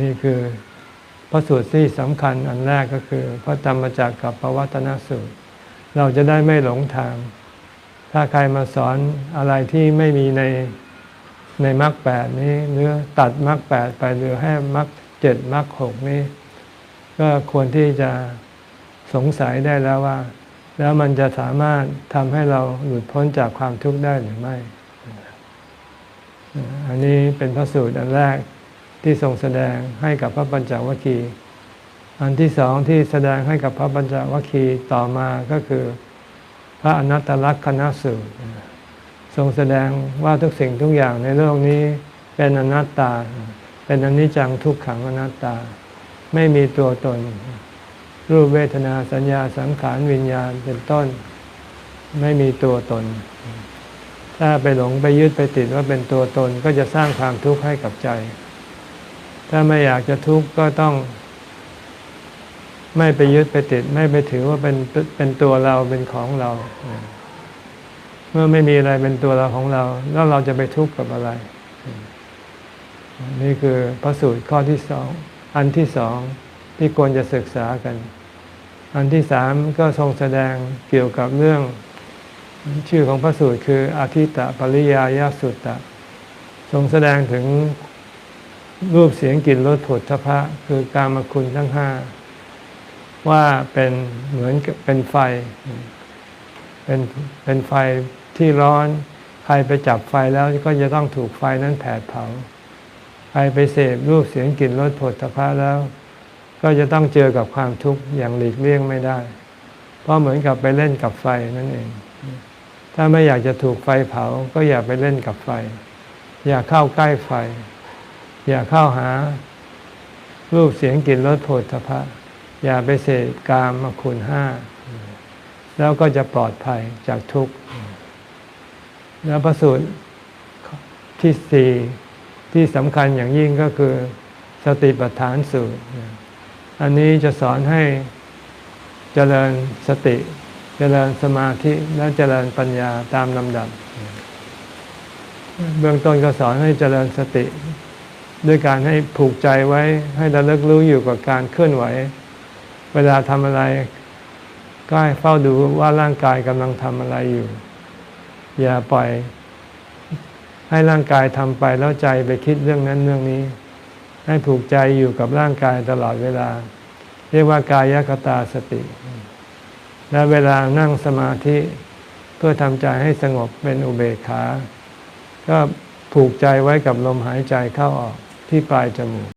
นี่คือพระสูตรที่สำคัญอันแรกก็คือ พระธรรมจักรกับปวัตนสูตร เราจะได้ไม่หลงทาง ถ้าใครมาสอนอะไรที่ไม่มีในในมรรคแปดนี้หรือตัดมรรคแปดไปหลือให้มรรคเจ็ดมรรคหกนี้ ก็ควรที่จะสงสัยได้แล้วว่า แล้วมันจะสามารถทำให้เราหลุดพ้นจากความทุกข์ได้หรือไม่ อันนี้เป็นพระสูตรอันแรก ที่ทรงแสดงให้กับพระปัญจวัคคีย์อันที่สองที่แสดงให้กับพระปัญจวัคคีย์ต่อมาก็คือ พระอนัตตลักษณสูตรทรงแสดงว่าทุกสิ่งทุกอย่างในโลกนี้เป็นอนัตตา เป็นอนิจจังทุกขังอนัตตา ไม่มีตัวตน รูปเวทนาสัญญาสังขารวิญญาณเป็นต้น ไม่มีตัวตน ถ้าไปหลงไปยึดไปติดว่าเป็นตัวตนก็จะสร้างความทุกข์ให้กับใจ ถ้าไม่อยากจะทุกข์ก็ต้อง ไม่ไปยึดไปติด ไม่ไปถือว่าเป็นเป็นตัวเราเป็นของเรา เมื่อไม่มีอะไรเป็นตัวเราของเรา แล้วเราจะไปทุกข์กับอะไร นี่คือพระสูตรข้อที่สองอันที่สองที่ควรจะศึกษากัน อันที่สามก็ทรงแสดงเกี่ยวกับเรื่อง ชื่อของพระสูตรคืออาทิตตปริยายสุตตะ ทรงแสดงถึง รูปเสียงกลิ่นรสผลทพะ คือการมคุณทั้งห้าว่าเป็นเหมือนกับเป็นไฟ เป็นเป็นไฟที่ร้อน ใครไปจับไฟแล้วก็จะต้องถูกไฟนั้นแผดเผา ใครไปเสพรูปเสียงกลิ่นรสผลทพะแล้ว ก็จะต้องเจอกับความทุกข์อย่างหลีกเลี่ยงไม่ได้ เพราะเหมือนกับไปเล่นกับไฟนั่นเอง ถ้าไม่อยากจะถูกไฟเผา ก็อย่าไปเล่นกับไฟ อย่าเข้าใกล้ไฟ อย่าเข้าหา รูปเสียงกลิ่นรสโผฏฐพะ อย่าไปเสพกามมาคุณห้า แล้วก็จะปลอดภัยจากทุกข์ แล้วพระสูตรที่สี่ที่สำคัญอย่างยิ่งก็คือสติปัฏฐานสูตร อันนี้จะสอนให้เจริญสติ เจริญสมาธิและเจริญปัญญาตามลำดับ เบื้องต้นก็สอนให้เจริญสติ ด้วยการให้ผูกใจไว้ ให้ระลึกรู้อยู่กับการเคลื่อนไหว เวลาทำอะไรก็ให้เฝ้าดูว่าร่างกายกำลังทำอะไรอยู่ อย่าปล่อย ให้ร่างกายทำไปแล้วใจไปคิดเรื่องนั้นเรื่องนี้ ให้ผูกใจอยู่กับร่างกายตลอดเวลา เรียกว่ากายกตาสติ และเวลานั่งสมาธิเพื่อทำใจให้สงบเป็นอุเบกขา ก็ผูกใจไว้กับลมหายใจเข้าออก ที่ปลายจมูก